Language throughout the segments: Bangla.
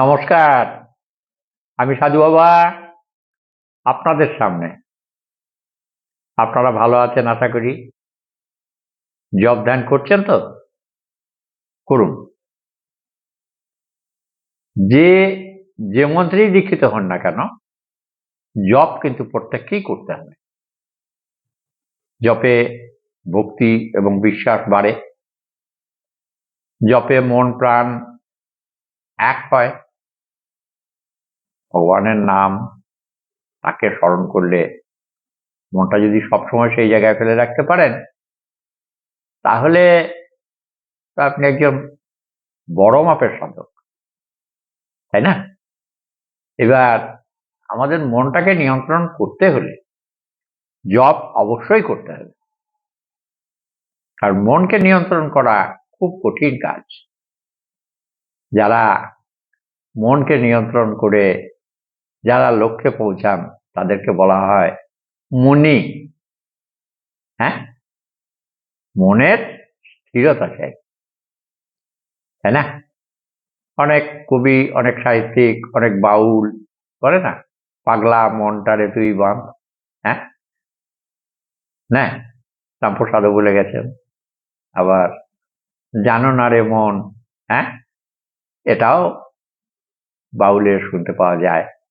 নমস্কার। আমি সাধু বাবা, আপনাদের সামনে। আপনারা ভালো আছেন আশা করি। জব ধ্যান করছেন তো? করুন। যে যে মন্ত্রী দীক্ষিত হন না কেন, জব কিন্তু প্রত্যেককেই করতে হবে। জপে ভক্তি এবং বিশ্বাস বাড়ে। জপে মন প্রাণ এক হয়। ভগবানের নাম তাকে স্মরণ করলে মনটা যদি সবসময় সেই জায়গায় ফেলে রাখতে পারেন, তাহলে আপনি একজন বড় মাপের সাধক, তাই না? এবার আমাদের মনটাকে নিয়ন্ত্রণ করতে হলে জব অবশ্যই করতে হবে। কারণ মনকে নিয়ন্ত্রণ করা খুব কঠিন কাজ। যারা মনকে নিয়ন্ত্রণ করে যারা লক্ষ্যে পৌঁছান, তাদেরকে বলা হয় মুনি। হ্যাঁ? মনের স্থিরতা চাই। তাই না? অনেক কবি, অনেক সাহিত্যিক, অনেক বাউল করে না? পাগলা মনটারে তুই বাঁধ। হ্যাঁ? না? রামপ্রসাদও বলে গেছেন। আবার জানো না রে মন? হ্যাঁ? এটাও বাউলের শুনতে পাওয়া যায়।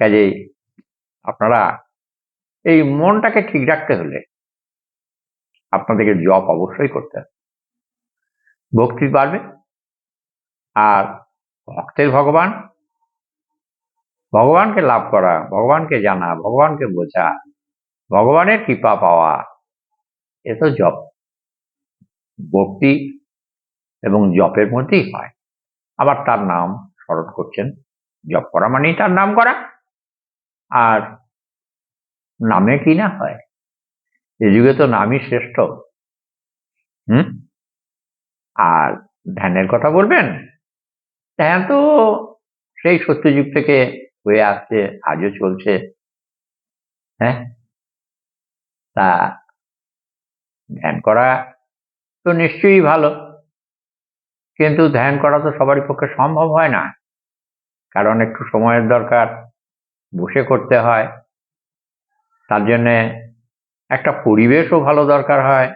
কাজেই আপনারা এই মনটাকে ঠিক রাখতে হলে আপনাদেরকে জব অবশ্যই করতে হবে। ভক্তি বাড়বে। আর ভক্তের ভগবান, ভগবানকে লাভ করা, ভগবানকে জানা, ভগবানকে বোঝা, ভগবানের কৃপা পাওয়া, এ তো জপ ভক্তি এবং জপের মধ্যেই হয়। আবার তার নাম স্মরণ করছেন। জপ করা মানেই তার নাম করা আর নামে কি না হয়? এ যুগে তো নামই শ্রেষ্ঠ। হুম? আর ধ্যানের কথা বলবেন? ধ্যান তো সেই সত্যযুগ থেকে হয়ে আসছে, আজও চলছে। হ্যাঁ? তা ধ্যান করা তো নিশ্চয়ই ভালো। কিন্তু ধ্যান করা তো সবারই পক্ষে সম্ভব হয় না। কারণ একটু সময়ের দরকার। বসে করতে হয়। তার জন্যে একটা পরিবেশও ভালো দরকার হয়।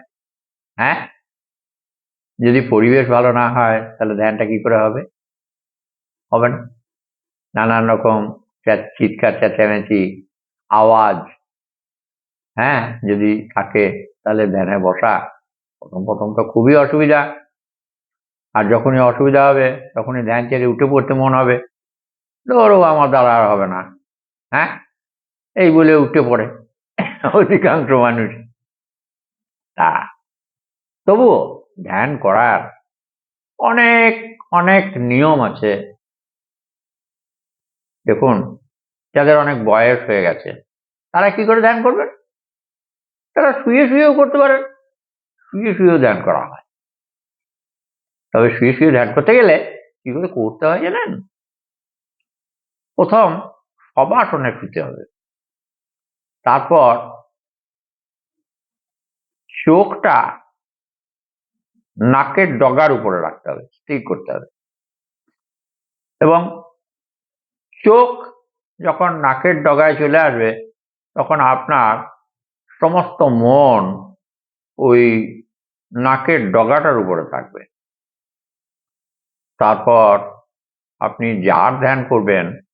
হ্যাঁ? যদি পরিবেশ ভালো না হয়, তাহলে ধ্যানটা কি করে হবে? হবে না। নানান রকম চিৎকার, চেঁচামেচি, আওয়াজ। হ্যাঁ? যদি থাকে, তাহলে ধ্যানে বসা। প্রথম প্রথম তো খুবই অসুবিধা। আর যখনই অসুবিধা হবে, তখনই ধ্যান ছেড়ে উঠে পড়তে মন হবে। ধরো আমার দ্বারা আর হবে না। হ্যাঁ? এই বলে উঠে পড়ে অধিকাংশ মানুষ। তা, তবুও ধ্যান করার অনেক অনেক নিয়ম আছে। দেখুন, যাদের অনেক বয়স হয়ে গেছে, তারা কি করে ধ্যান করবেন? তারা শুয়ে শুয়েও করতে পারেন। শুয়ে শুয়েও ধ্যান করা হয়। তবে শুয়ে শুয়ে ধ্যান করতে গেলে কি করে করতে হয় জানেন? প্রথম সবাসনে শুতে হবে। তারপর চোখটা নাকের ডগার উপরে রাখতে হবে, স্থির করতে হবে। এবং চোখ যখন নাকের ডগায় চলে আসবে, তখন আপনার সমস্ত মন ওই নাকের ডগাটার উপরে থাকবে। তারপর আপনি যার ধ্যান করবেন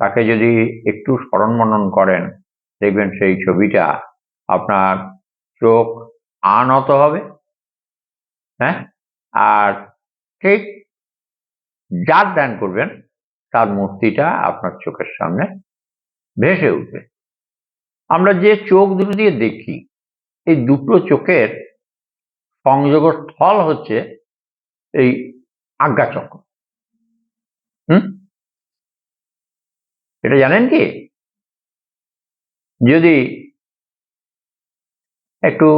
তাকে যদি একটু স্মরণ মনন করেন, দেখবেন সেই ছবিটা আপনার চোখ আনত হবে হ্যাঁ? আর ঠিক যার ধ্যান করবেন, তার মূর্তিটা আপনার চোখের সামনে ভেসে উঠবে। আমরা যে চোখ দুটো দিয়ে দেখি, এই দুটো চোখের সংযোগ স্থল হচ্ছে এই আজ্ঞাচক্র হুম এটা জানেন কি? যদি একটু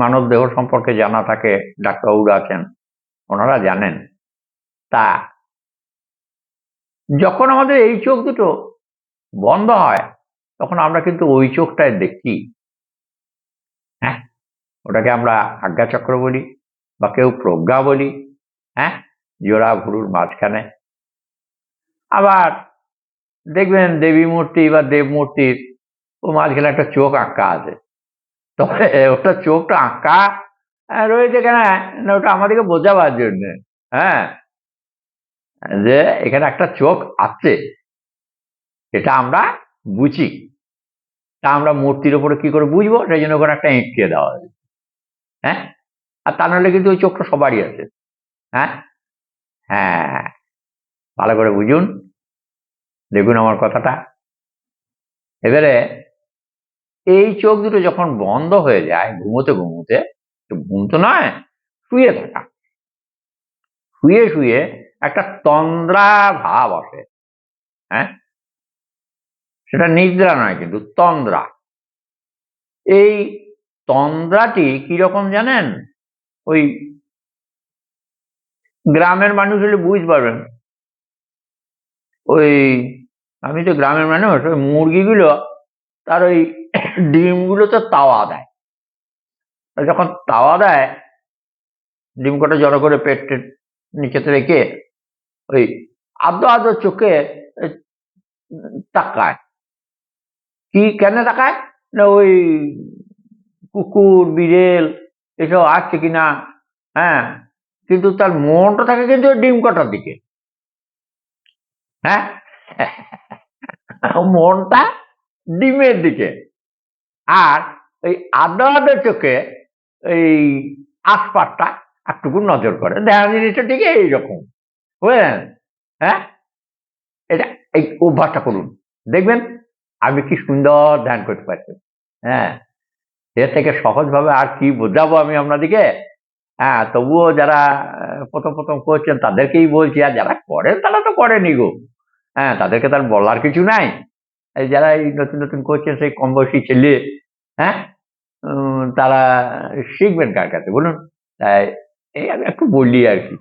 মানব দেহ সম্পর্কে জানা থাকে, ডাক্তারবাবুরা আছেন, ওনারা জানেন। তা যখন আমাদের এই চোখ দুটো বন্ধ হয়, তখন আমরা কিন্তু ওই চোখটায় দেখি। হ্যাঁ? ওটাকে আমরা আজ্ঞাচক্র বলি বা কেউ প্রজ্ঞা বলি। হ্যাঁ? জোড়া ভুরুর মাঝখানে। আবার দেখবেন দেবী মূর্তি বা দেব মূর্তির ও মাঝখানে একটা চোখ আঁকা আছে। তবে ওটা চোখটা আঁকা রয়েছে কেন? না, ওটা আমাদেরকে বোঝাবার জন্য। হ্যাঁ? যে এখানে একটা চোখ আছে। এটা আমরা বুঝি। তা আমরা মূর্তির উপরে কি করে বুঝব? সেই জন্য ওখানে একটা এঁটকে দেওয়া হয়েছে। হ্যাঁ? আর তা নাহলে কিন্তু ওই চোখটা সবারই আছে। হ্যাঁ? হ্যাঁ। ভালো করে বুঝুন। দেখুন আমার কথাটা। এবারে এই চোখ দুটো যখন বন্ধ হয়ে যায়, ঘুমোতে ঘুমোতে ঘুম তো নয়, শুয়ে থাকা। শুয়ে শুয়ে একটা তন্দ্রা ভাব আসে হ্যাঁ? সেটা নিদ্রা নয় কিন্তু, তন্দ্রা। এই তন্দ্রাটি কীরকম জানেন? ওই গ্রামের মানুষ হলে বুঝতে পারবেন। ওই আমি তো গ্রামের মানুষ, ওই মুরগিগুলো তার ওই ডিমগুলো তো তাওয়া দেয়। যখন তাওয়া দেয়, ডিম কটা জড়ো করে পেট টেট নিচেতে রেখে ওই আদো আদো চোখে তাকায়। কি, কেন তাকায়? না ওই কুকুর, বিড়েল এসব আসছে কিনা? হ্যাঁ কিন্তু তার মনটা থাকে কিন্তু ডিম কটার দিকে। হ্যাঁ? মনটা ডিমের দিকে। আর ওই আদা চোখে এই আশপাশটা একটুকু নজর করে। দেখা জিনিসটা ঠিক এইরকম। বুঝলেন? হ্যাঁ? এটা এই অভ্যাসটা করুন। দেখবেন আমি কি সুন্দর ধ্যান করতে পারছি। হ্যাঁ? এর থেকে সহজভাবে আর কি বোঝাবো আমি আপনাদিকে হ্যাঁ তবুও যারা প্রথম প্রথম করছেন তাদেরকেই বলছি, আর যারা করেন তারা তো করেনি গো। হ্যাঁ তাদেরকে তার বলার কিছু নাই। যারা এই নতুন নতুন করছেন সেই কম বয়সী ছেলে হ্যাঁ? তারা শিখবেন কার কাছে, বলুন। তাই এই আমি একটু বললি আর কি।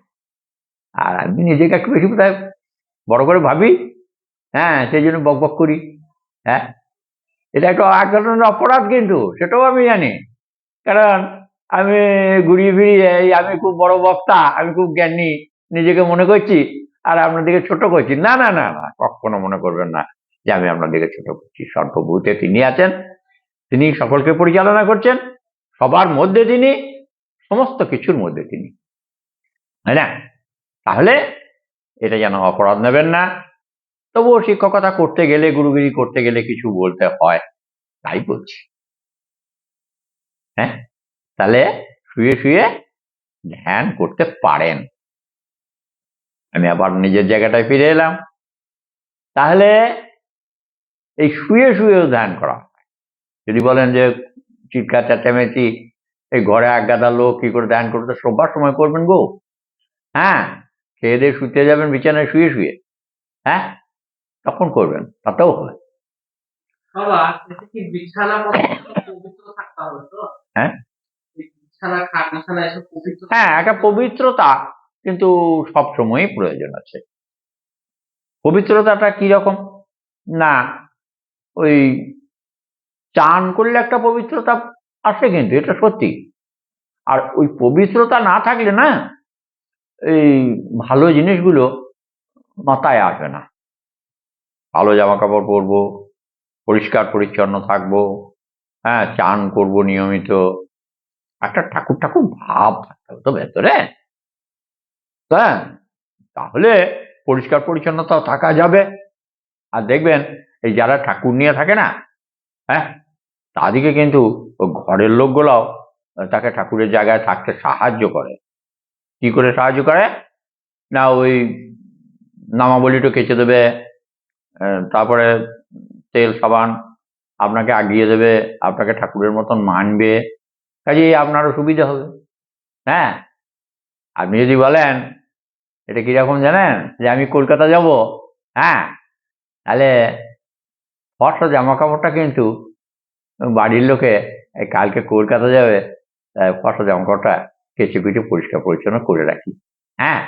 আর আমি নিজেকে একটু বেশি বোধহয় বড় করে ভাবি হ্যাঁ সেই জন্য বক বক করি হ্যাঁ? এটা একটা এক ধরনের অপরাধ কিন্তু, সেটাও আমি জানি। কারণ আমি ঘুরিয়ে ফিরিয়ে আমি খুব বড় বক্তা, আমি খুব জ্ঞানী, নিজেকে মনে করছি আর আপনাদেরকে ছোট করছি। না না না না, কখনো মনে করবেন না যে আমি আপনাদেরকে ছোট করছি। সর্বভূতে তিনি আছেন, তিনি সকলকে পরিচালনা করছেন, সবার মধ্যে তিনি, সমস্ত কিছুর মধ্যে তিনি। তাই না? তাহলে এটা যেন অপরাধ নেবেন না। তবুও শিক্ষকতা করতে গেলে, গুরুগিরি করতে গেলে কিছু বলতে হয়, তাই বলছি। হ্যাঁ? তাহলে শুয়ে শুয়ে ধ্যান করতে পারেন। আমি আবার নিজের জায়গাটায় ফিরে এলাম। তাহলে এই শুয়ে শুয়েও ধ্যান করা হয়। যদি বলেন যে চিৎকার চেঁচামেচি এই ঘরে এক গাদা লোক কি করে ধ্যান করতে সবার সময় করবেন গো হ্যাঁ খেয়ে দিয়ে শুতে যাবেন বিছানায় শুয়ে শুয়ে। হ্যাঁ তখন করবেন তাতেও হয়। হ্যাঁ? হ্যাঁ একটা পবিত্রতা। কিন্তু সব সময়ই প্রয়োজন আছে। পবিত্রতাটা কি রকম? না, ওই চান করলে একটা পবিত্রতা আসে কিন্তু, এটা সত্যি। আর ওই পবিত্রতা না থাকলে না, এই ভালো জিনিসগুলো মাথায় আসবে না। ভালো জামা কাপড় পরবো, পরিষ্কার পরিচ্ছন্ন থাকব হ্যাঁ চান করব নিয়মিত। একটা ঠাকুর ঠাকুর ভাব থাকতে হবে তো ভেতরে। হ্যাঁ তাহলে পরিষ্কার পরিচ্ছন্নতা থাকা যাবে। আর দেখবেন, এই যারা ঠাকুর নিয়ে থাকে না হ্যাঁ তাদেরকে কিন্তু ঘরের লোকগুলাও তাকে ঠাকুরের জায়গায় থাকতে সাহায্য করে। কি করে সাহায্য করে? না, ওই নামাবলিটা কেচে দেবে তারপরে তেল, সাবান আপনাকে আগিয়ে দেবে, আপনাকে ঠাকুরের মতন মানবে, কাজেই আপনারও সুবিধা হবে। হ্যাঁ আপনি যদি বলেন এটা কীরকম জানেন? যে আমি কলকাতা যাব হ্যাঁ? তাহলে ফর্সা জামা কাপড়টা কিন্তু বাড়ির লোকে কালকে কলকাতা যাবে, তাই জামা কাপড়টা কেচে পিটে পরিষ্কার পরিচ্ছন্ন করে রাখি হ্যাঁ?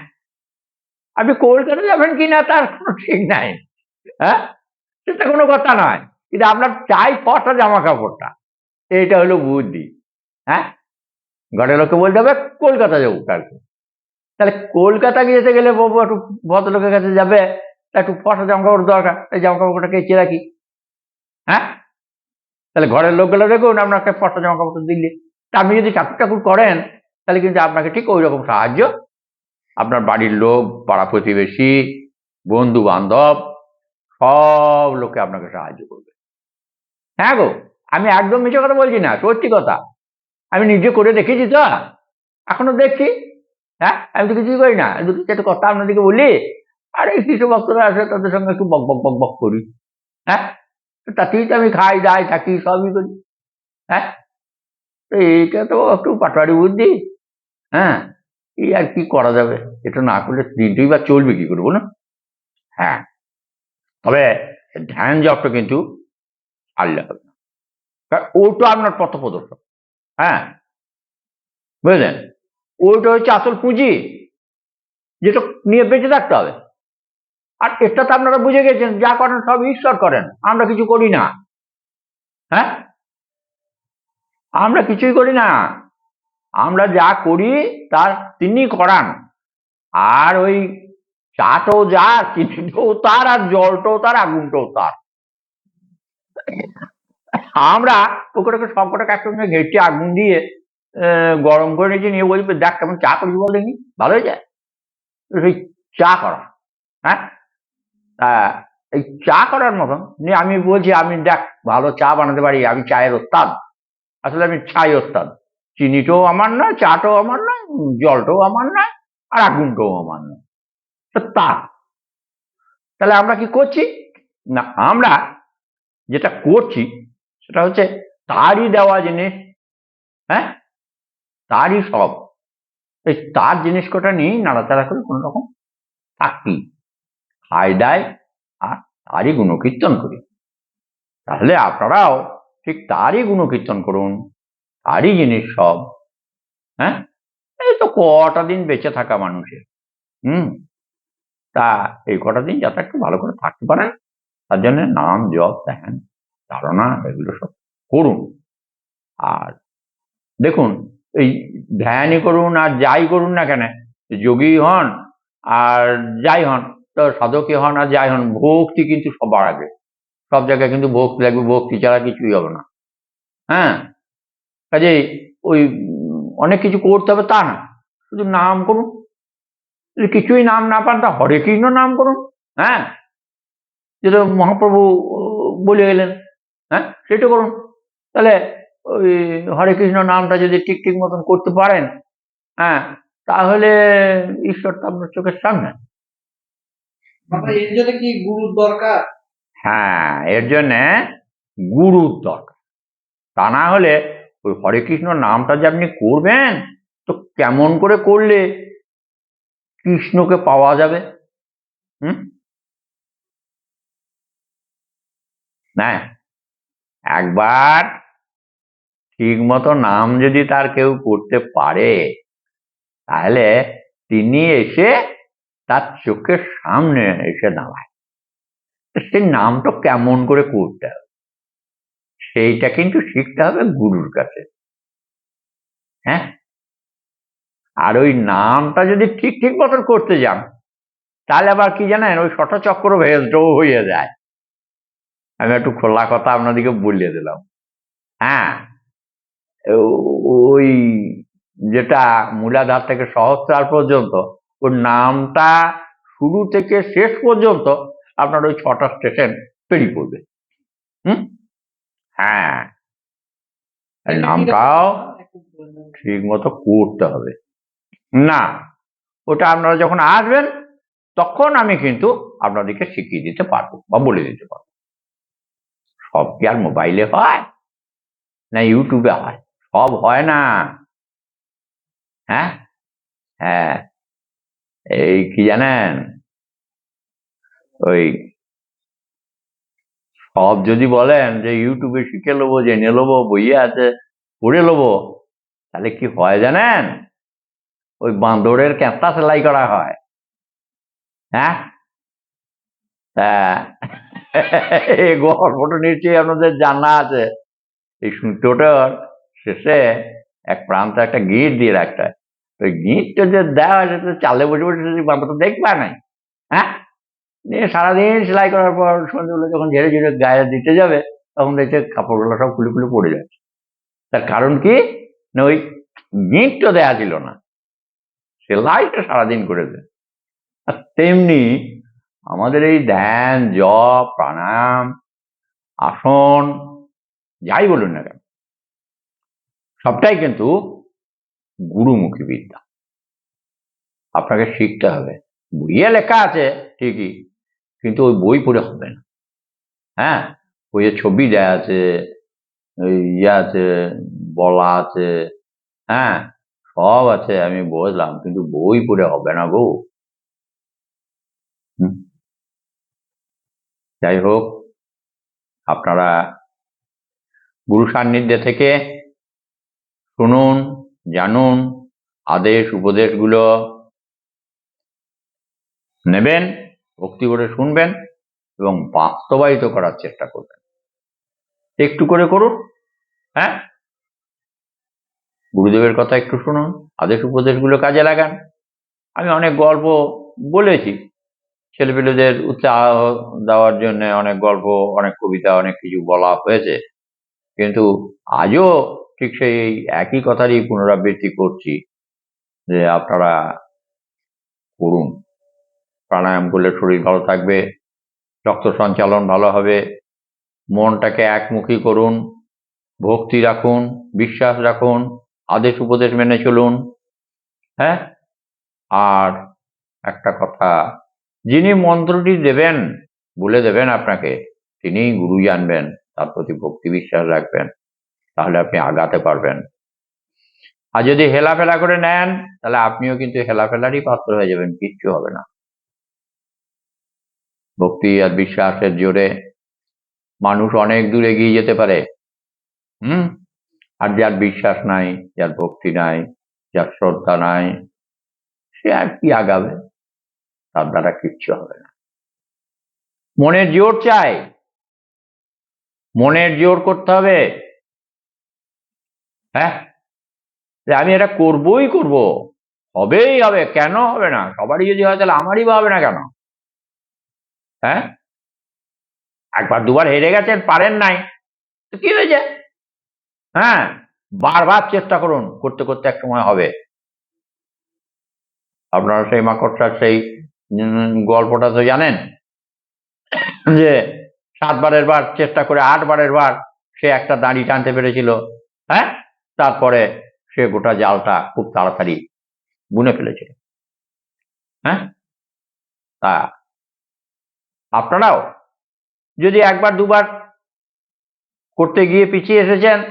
আপনি কলকাতা যাবেন কি না, তার কোনো ঠিক নাই হ্যাঁ? সেটা কোনো কথা নয়, কিন্তু আপনার চাই ফর্সা জামা কাপড়টা এইটা হলো বুদ্ধি হ্যাঁ? ঘরের লোককে বলতে হবে, কলকাতা যাব কালকে। তাহলে কলকাতা যেতে গেলে বাবু একটু ভদ্রলোকের কাছে যাবে, একটু ফসা জামা কাপড় দরকার, এই জামা কাপড়টা কেচে রাখি। হ্যাঁ? তাহলে ঘরের লোকগুলো দেখুন, আপনাকে ফসা জামা কাপড় দিলে তা আপনি যদি ঠাকুর ঠাকুর করেন, তাহলে কিন্তু আপনাকে ঠিক ওই রকম সাহায্য। আপনার বাড়ির লোক, পাড়া প্রতিবেশী বন্ধু বান্ধব সব লোকে আপনাকে সাহায্য করবে। হ্যাঁ গো, আমি একদম মিছে কথা বলছি না, সত্যি কথা। আমি নিজে করে দেখেছি তো, এখনও দেখছি। হ্যাঁ? আমি তো কিছুই করি না। দুটো চারটে কথা আপনাদেরকে বলি। আরে কিছু ভক্তরা আসে তাদের সঙ্গে একটু বক বক বক বক করি। হ্যাঁ? তাতেই তো আমি খাই দাই থাকি, সবই করি। হ্যাঁ? তো এইটা তো একটু পাটোয়ারি বুদ্ধি। হ্যাঁ? এই আর কি করা যাবে? এটা না করলে দিনটাই বা চলবে কি করে বলুন? হ্যাঁ। তবে ধ্যান জবটা কিন্তু ছাড়লে হবে না। কারণ ওটা আপনার পথ প্রদর্শক। হ্যাঁ? বুঝলেন? ওইটা হচ্ছে আসল পুঁজি, যেটা নিয়ে বেঁচে থাকতে হবে। আর এটা তো আপনারা বুঝে গেছেন, যা করেন সব ঈশ্বর করেন, আমরা কিছু করি না। হ্যাঁ? আমরা কিছুই করি না। আমরা যা করি, তার তিনি করান। আর ওই চাটাও যা, চিনিটাও তার, আর জলটাও তার, আগুনটাও তার। আমরা ওটাকে সবকটাকে একসঙ্গে ঘেটে আগুন দিয়ে গরম করে নিয়েছি নিয়ে বলবে দেখ কেমন চা করবি বল দেখি ভালো হয়ে যায় সেই চা করা হ্যাঁ? আহ, এই চা করার মতন। নিয়ে আমি বলছি আমি দেখ ভালো চা বানাতে পারি আমি চায়ের ওস্তাদ। আসলে আমি চাই ওস্তাদ। চিনিটাও আমার নয় চাটাও আমার উম, জলটাও আমার নয় আর আগুনটাও আমার তো তা তাহলে আমরা কি করছি? না আমরা যেটা করছি সেটা হচ্ছে তারই দেওয়া জিনিস হ্যাঁ? তারই সব এই তার জিনিস কটা নিয়েই নাড়াচাড়া করে কোনো রকম থাকি। খাই দায় আর তারই গুণকীর্তন করি। তাহলে আপনারাও ঠিক তারই গুণকীর্তন করুন, তারই জিনিস সব হ্যাঁ? এই তো কটা দিন বেঁচে থাকা মানুষের, হুম? তা এই কটা দিন যাতে একটু ভালো করে থাকতে পারেন, তার জন্য নাম, জপ, ধ্যান, ধারণা, এগুলো সব করুন। আর দেখুন এই ধ্যানই করুন আর যাই করুন না কেন, যোগী হন আর যাই হন, তো সাধকই হন আর যাই হন, ভক্তি কিন্তু সবার আগে। সব জায়গায় কিন্তু ভক্তি লাগবে, ভক্তি ছাড়া কিছুই হবে না। হ্যাঁ? কাজে ওই অনেক কিছু করতে হবে তা না, শুধু নাম করুন। কিছুই নাম না পান, তা হরে কৃষ্ণ নাম করুন। হ্যাঁ? যেটা মহাপ্রভু বলে গেলেন হ্যাঁ? সেটা করুন। তাহলে ওই হরে কৃষ্ণ নামটা যদি ঠিক ঠিক মতন করতে পারেন হ্যাঁ তাহলে ঈশ্বর তো আপনার চোখের সামনে। কি গুরুর দরকার? হ্যাঁ এর জন্যে গুরুর দরকার। তা না হলে ওই হরে কৃষ্ণ নামটা যে আপনি করবেন তো কেমন করে করলে কৃষ্ণকে পাওয়া যাবে? হুম? না একবার ঠিক মতো নাম যদি তার কেউ করতে পারে, তাহলে তিনি এসে তার চোখের সামনে এসে দাঁড়ায়। সেই নামটা কেমন করে করতে হবে? সেইটা কিন্তু শিখতে হবে গুরুর কাছে। হ্যাঁ? আর ওই নামটা যদি ঠিক ঠিক মতন করতে যান, তাহলে আবার কি জানেন, ওই শতচক্র ভেজটাও হয়ে যায়। আমি একটু খোলা কথা আপনাদেরকে বলিয়ে দিলাম। হ্যাঁ? ওই যেটা মূলাধার থেকে সহস্রার পর্যন্ত ওর নামটা শুরু থেকে শেষ পর্যন্ত আপনার ওই ছটা স্টেশন পেরিয়ে পড়বে হুম? হ্যাঁ। নামটাও ঠিক মতো করতে হবে। না ওটা আপনারা যখন আসবেন তখন আমি কিন্তু আপনাদেরকে শিখিয়ে দিতে পারব বা বলে দিতে পারব। সব কি আর মোবাইলে হয়? না ইউটিউবে হয়? সব হয় না। হ্যাঁ? হ্যাঁ। এই কি জানেন? ওই সব যদি বলেন যে ইউটিউবে শিখে নেব, জেনে নেব, বইয়ে আছে, পড়ে নেব, তাহলে কি হয় জানেন? ওই বাঁদরের ক্যাঁচা সেলাই করা হয়। হ্যাঁ? তা এই গল্পটা নিশ্চয়ই আপনাদের জানা আছে। এই সুতোটার শেষে এক প্রান্তে একটা গিট দিয়ে রাখতে হয়। ওই গিটটা যে দেওয়া হয় সেটা চালে বসে বসে সেই বাঁদরটা দেখবে নাই হ্যাঁ? নিয়ে সারাদিন সেলাই করার পর সন্ধ্যেবেলা যখন ঝেড়ে ঝেড়ে গায়ে দিতে যাবে, তখন দেখছে কাপড়গুলো সব খুলে খুলে পড়ে যাচ্ছে। তার কারণ কি? না, ওই গিটটা দেয়া ছিল না। সেলাইটা সারাদিন করেছে আর তেমনি আমাদের এই ধ্যান, জপ, প্রাণায়াম, আসন, যাই বলুন না কেন সবটাই কিন্তু গুরুমুখী বিদ্যা। আপনাকে শিখতে হবে। বইয়ে লেখা আছে, ঠিকই, কিন্তু ওই বই পড়ে হবে না। হ্যাঁ? বইয়ে ছবি দেয়া আছে, ওই ইয়ে আছে, বলা আছে হ্যাঁ? সব আছে, আমি বুঝলাম কিন্তু বই পড়ে হবে না গো। যাই হোক, আপনারা গুরু সান্নিধ্যে থেকে শুনুন, জানুন, আদেশ, উপদেশগুলো। নেবেন, ভক্তি করে শুনবেন এবং বাস্তবায়িত করার চেষ্টা করবেন। একটু করে করুন হ্যাঁ? গুরুদেবের কথা একটু শুনুন, আদেশ, উপদেশগুলো কাজে লাগান। আমি অনেক গল্প বলেছি। ছেলেপেলেদের উৎসাহ দেওয়ার জন্য অনেক গল্প, অনেক কবিতা, অনেক কিছু বলা হয়েছে। কিন্তু আজও ঠিক সেই একই কথারই পুনরাবৃত্তি করছি যে আপনারা করুন। প্রাণায়াম করলে শরীর ভালো থাকবে, রক্ত সঞ্চালন ভালো হবে, মনটাকে একমুখী করুন, ভক্তি রাখুন, বিশ্বাস রাখুন, আদেশ উপদেশ মেনে চলুন হ্যাঁ? আর একটা কথা, যিনি মন্ত্রটি দেবেন, বলে দেবেন আপনাকে, তিনিই গুরু জানবেন, তার প্রতি ভক্তি বিশ্বাস রাখবেন। তাহলে আপনি আগাতে পারবেন। আর যদি হেলাফেলা করে নেন, তাহলে আপনিও কিন্তু হেলাফেলারই পাত্র হয়ে যাবেন, কিচ্ছু হবে না। ভক্তি আর বিশ্বাসের জোরে মানুষ অনেক দূর এগিয়ে যেতে পারে। হুম? আর যার বিশ্বাস নাই, যার ভক্তি নাই, যার শ্রদ্ধা নাই, সে আর কি আগাবে? তার দ্বারা কিচ্ছু হবে না। মনের জোর চাই। মনের জোর করতে হবে। হ্যাঁ? যে আমি এটা করবই করব। হবেই হবে, কেন হবে না? সবারই যদি হয় তাহলে আমারই বা হবে না কেন? হ্যাঁ? একবার দুবার হেরে গেছেন, পারেন নাই। তো কি হয়েছে? হ্যাঁ? বারবার চেষ্টা করুন, করতে করতে এক সময় হবে। আপনারা সেই মাকড়সার সেই গল্পটা তো জানেন? যে সাতবারের বার চেষ্টা করে, আটবারের বার সে একটা দাঁড়ি টানতে পেরেছিল। হ্যাঁ? তারপরে সে গোটা জালটা খুব তাড়াতাড়ি বুনে ফেলেছিল। হ্যাঁ? তা আপনারাও যদি একবার দুবার করতে গিয়ে পিছিয়ে এসেছেন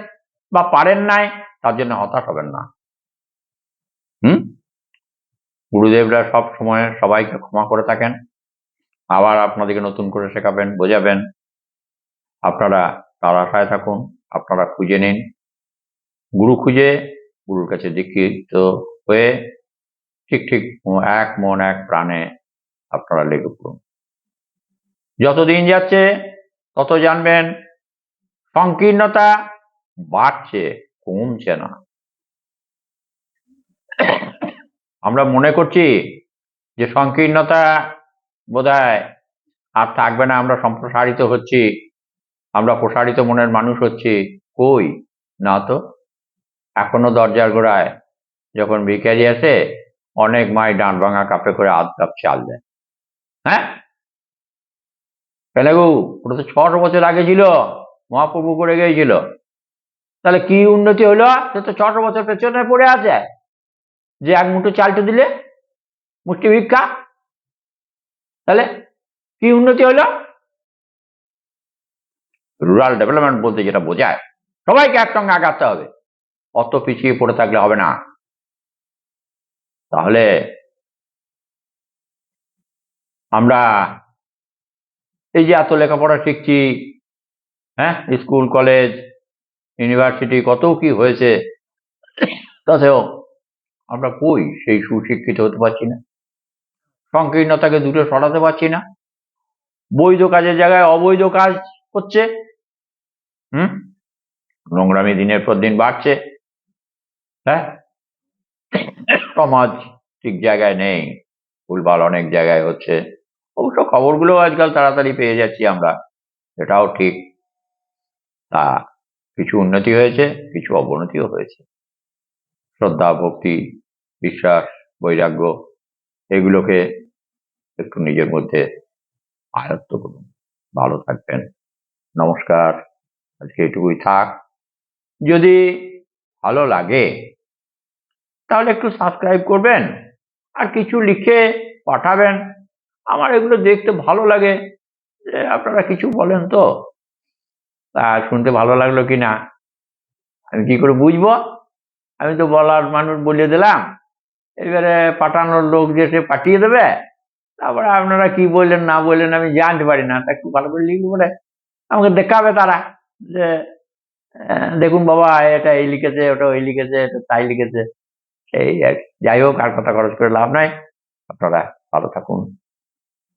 বা পারেন নাই, তার জন্য হতাশ হবেন না। হুম? গুরুদেবরা সব সময় সবাইকে ক্ষমা করে থাকেন। আবার আপনাদেরকে নতুন করে শেখাবেন, বোঝাবেন। আপনারা তার আশায় থাকুন, আপনারা খুঁজে নিন। গুরু খুঁজে গুরুর কাছে দীক্ষিত হয়ে ঠিক ঠিক এক মন এক প্রাণে আপনারা লেগে পড়ুন। যতদিন যাচ্ছে তত জানবেন সংকীর্ণতা বাড়ছে, কমছে না। আমরা মনে করছি যে সংকীর্ণতা বোধহয় আর থাকবে না, আমরা সম্প্রসারিত হচ্ছি, আমরা প্রসারিত মনের মানুষ হচ্ছি। কই? না তো। এখনও দরজার গোড়ায় যখন ভিখারি আসে অনেক মাই ডাঁট ভাঙা কাপে করে আধ কাপ চাল দেয়। হ্যাঁ? কেন গো ওটা তো ছশো বছর আগে ছিল, মহাপ্রভু করে গিয়েছিল। তাহলে কি উন্নতি হলো? সে তো ছশো বছর পেছনে পড়ে আছে। যে এক মুঠো চালটা দিলে, মুষ্টি ভিক্ষা। তাহলে কি উন্নতি হলো? রুরাল ডেভেলপমেন্ট বলতে যেটা বোঝায়, সবাইকে একসঙ্গে আগাতে হবে। অত পিছিয়ে পড়ে থাকলে হবে না। তাহলে আমরা এই যে এত লেখাপড়া শিখছি হ্যাঁ? স্কুল, কলেজ, ইউনিভার্সিটি, কত কি হয়েছে? তাতেও আমরা কই সেই সুশিক্ষিত হতে পারছি না? সংকীর্ণতাকে দূরে সরাতে পারছি না? বৈধ কাজের জায়গায় অবৈধ কাজ হচ্ছে? হুম? নোংরামি দিনের পর দিন বাড়ছে। হ্যাঁ? সমাজ ঠিক জায়গায় নেই, ভুলভাল অনেক জায়গায় হচ্ছে। অবশ্য খবরগুলো আজকাল তাড়াতাড়ি পেয়ে যাচ্ছি আমরা এটাও ঠিক। তা কিছু উন্নতি হয়েছে, কিছু অবনতিও হয়েছে। শ্রদ্ধা, ভক্তি, বিশ্বাস, বৈরাগ্য, এগুলোকে একটু নিজের মধ্যে আয়ত্ত করুন। ভালো থাকবেন। নমস্কার। আজকে এটুকুই থাক। যদি ভালো লাগে তাহলে একটু সাবস্ক্রাইব করবেন আর কিছু লিখে পাঠাবেন। আমার এগুলো দেখতে ভালো লাগে। আপনারা কিছু বলেন তো? তা শুনতে ভালো লাগল কি না? আমি কি করে বুঝব? আমি তো বলার মানুষ বলে দিলাম। এবারে পাঠানোর লোক যে সে পাঠিয়ে দেবে, তারপরে আপনারা কি বললেন, না বললেন আমি জানতে পারি না। তা একটু ভালো করে লিখব বলে আমাকে দেখাবে তারা যে দেখুন বাবা, এটা এই লিখেছে ওটা ওই লিখেছে, এটা তাই লিখেছে। এই যাই হোক আর কথা খরচ করে লাভ নাই। আপনারা ভালো থাকুন।